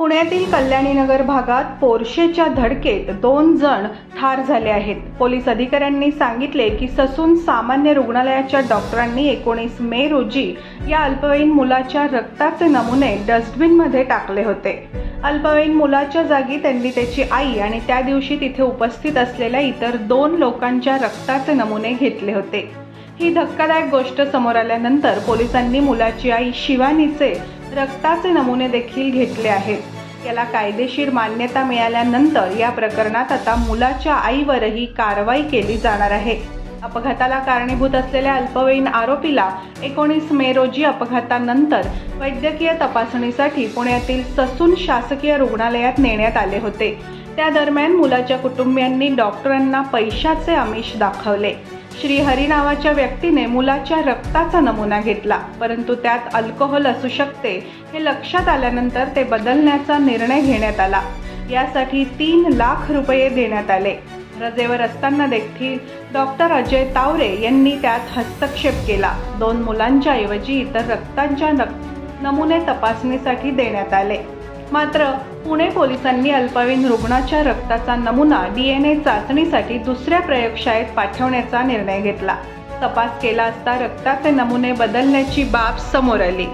पुण्यातील कल्याणीनगर भागात पोर्शेच्या धडकेत दोन जण ठार झाले आहेत. पोलीस अधिकाऱ्यांनी सांगितले की ससून सामान्य रुग्णालयाच्या डॉक्टरांनी एकोणीस मे रोजी या अल्पवयीन मुलाच्या रक्ताचे नमुने डस्टबिनमध्ये टाकले होते. अल्पवयीन मुलाच्या जागी त्यांनी त्याची आई आणि त्या दिवशी तिथे उपस्थित असलेल्या इतर दोन लोकांच्या रक्ताचे नमुने घेतले होते. ही धक्कादायक गोष्ट समोर आल्यानंतर पोलिसांनी मुलाची आई शिवानीचे रक्ताचे नमुने देखील घेतले आहेत. याला कायदेशीर मान्यता मिळाल्यानंतर या प्रकरणात आता मुलाच्या आईवरही कारवाई केली जाणार आहे. अपघाताला कारणीभूत असलेल्या अल्पवयीन आरोपीला एकोणीस मे रोजी अपघातानंतर वैद्यकीय तपासणीसाठी पुण्यातील ससून शासकीय रुग्णालयात नेण्यात आले होते. त्या दरम्यान मुलाच्या कुटुंबियांनी डॉक्टरांना पैशाचे आमिष दाखवले. श्रीहरी नावाच्या व्यक्तीने मुलाच्या रक्ताचा नमुना घेतला परंतु त्यात अल्कोहोल असू शकते हे लक्षात आल्यानंतर ते बदलण्याचा निर्णय घेण्यात आला. यासाठी तीन लाख रुपये देण्यात आले. रजेवर असताना देखील डॉक्टर अजय तावरे यांनी त्यात हस्तक्षेप केला. दोन मुलांच्या ऐवजी इतर रक्तांच्या नक- नमुने तपासणीसाठी देण्यात आले. मात्र पुणे पोलिसांनी अल्पवयीन रुग्णाच्या रक्ताचा नमुना डी एन ए चाचणीसाठी दुसऱ्या प्रयोगशाळेत पाठवण्याचा निर्णय घेतला. तपास केला असता रक्ताचे नमुने बदलण्याची बाब समोर आली.